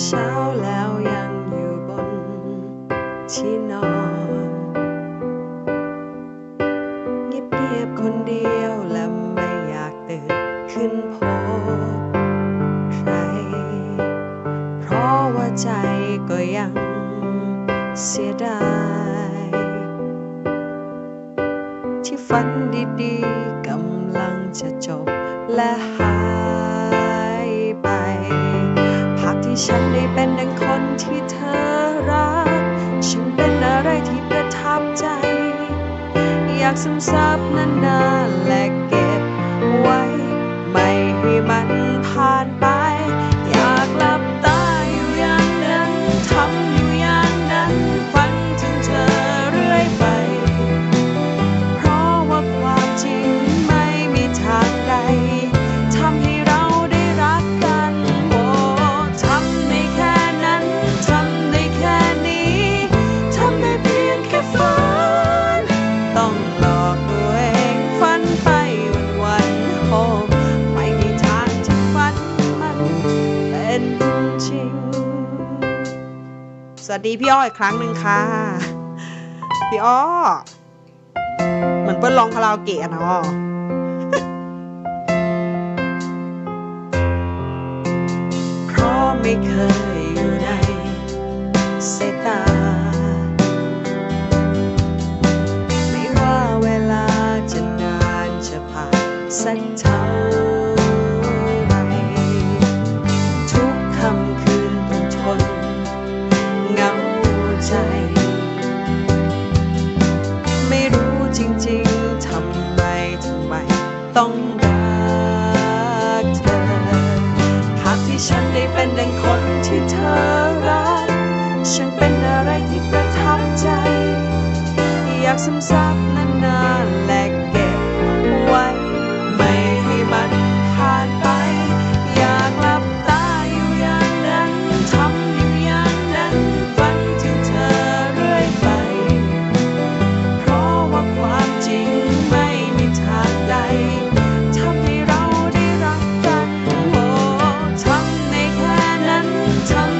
เช้าแล้วยังอยู่บนที่นอนเงียบๆคนเดียวและไม่อยากตื่นขึ้นพบใคร เพราะว่าใจก็ยังเสียดาย ที่ฝันดีๆกำลังจะจบและหาย ที่เธอรัก ฉันเป็นอะไรที่ประทับใจ อยากซึมซับนานๆและเก็บไว้ ไม่ให้มันผ่านไป วัสดีพี่อ้ออีกครั้งหนึ่งค่ะ พี่อ้อ เหมือนเปิ้ลร้องคาราโอเกะอะเนาะเพราะไม่เคยอยู่ในสายตา ไม่ว่าเวลาจะนานจะผ่านสักเท่า ต้องรักเธอ หากที่ฉันได้เป็นดังคนที่เธอรัก ฉันเป็นอะไรที่ประทับใจ อยากซึมซับใน drum